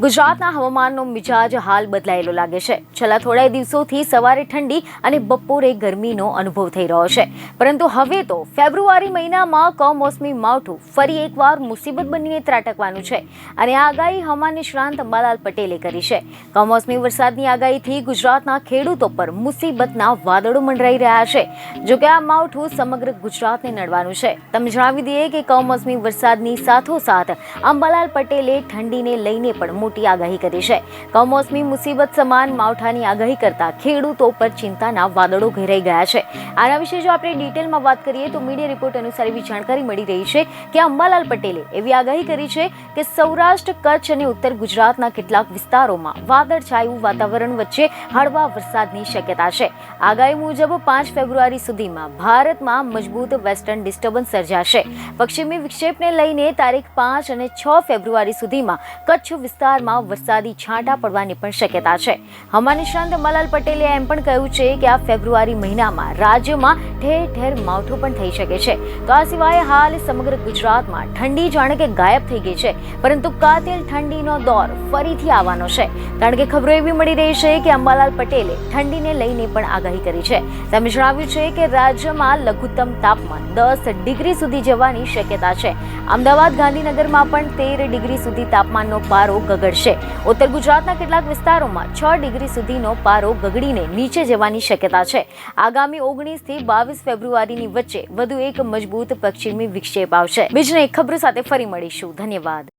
ગુજરાતના હવામાનનો મિજાજ હાલ બદલાયેલો લાગે છે. છેલ્લા થોડા દિવસોથી સવારે ઠંડી અને બપોરે ગરમીનો અનુભવ થઈ રહ્યો છે. પરંતુ હવે તો ફેબ્રુઆરી મહિનામાં કમોસમી માવઠું ફરી એકવાર મુસીબત બનીને ત્રાટકવાનું છે અને આ આગાહી હવામાન નિષ્ણાંત અંબાલાલ પટેલે કરી છે. કમોસમી વરસાદની આગાહીથી ગુજરાતના ખેડૂતો પર મુસીબતના વાદળો મંડરાઈ રહ્યા છે. જોકે આ માવઠું સમગ્ર ગુજરાતને નડવાનું છે. તમે જણાવી દઈએ કે કમોસમી વરસાદની સાથોસાથ અંબાલાલ પટેલે ઠંડીને લઈને પણ મોટી આગાહી કરી છે. કમોસમી મુસીબત સમાન માવઠાની આગાહી કરતા ખેડૂતો પર ચિંતાના વાદળો ઘેરાઈ ગયા છે. આના વિશે જો આપણે ડિટેલમાં વાત કરીએ તો મીડિયા રિપોર્ટ અનુસાર એવી જાણકારી મળી રહી છે કે અંબાલાલ પટેલે એવી આગાહી કરી છે કે સૌરાષ્ટ્ર, કચ્છ અને ઉત્તર ગુજરાતના કેટલાક વિસ્તારોમાં વાદળછાયું વાતાવરણ વચ્ચે હળવા વરસાદની શક્યતા છે. આગાહી મુજબ પાંચ ફેબ્રુઆરી સુધીમાં ભારતમાં મજબૂત વેસ્ટર્ન ડિસ્ટર્બન્સ સર્જાશે. પશ્ચિમી વિક્ષેપને લઈને તારીખ પાંચ અને છ ફેબ્રુઆરી સુધીમાં કચ્છ વિસ્તારમાં વરસાદી છાંટા પડવાની પણ શક્યતા છે. હવામાન નિષ્ણાંત અંબાલાલ પટેલે એમ પણ કહ્યું છે કે આ ફેબ્રુઆરી મહિનામાં રાજ્યમાં ઠેર ઠેર માવઠું પણ થઈ શકે છે. તો આ સિવાય હાલ સમગ્ર ગુજરાતમાં ઠંડી જાણે કે ગાયબ થઈ ગઈ છે. પરંતુ કાતિલ ઠંડીનો દોર ફરીથી આવવાનો છે. કારણ કે ખબરો એવી મળી રહી છે કે અંબાલાલ પટેલે ઠંડીને લઈને પણ આગાહી કરી છે. તેમણે જણાવ્યું છે કે રાજ્યમાં લઘુત્તમ તાપમાન દસ ડિગ્રી સુધી જવાની શક્યતા છે. અમદાવાદ ગાંધીનગરમાં પણ તેર ડિગ્રી સુધી તાપમાનનો પારો ગગડશે ઉત્તર ગુજરાતના કેટલાક વિસ્તારોમાં છ ડિગ્રી સુધીનો પારો ગગડીને નીચે જવાની શક્યતા છે. આગામી ઓગણીસથી બાવીસ ફેબ્રુઆરીની વચ્ચે વધુ એક મજબૂત પશ્ચિમી વિક્ષેપ આવશે. બીજને એક ખબર સાથે ફરી મળીશું. ધન્યવાદ.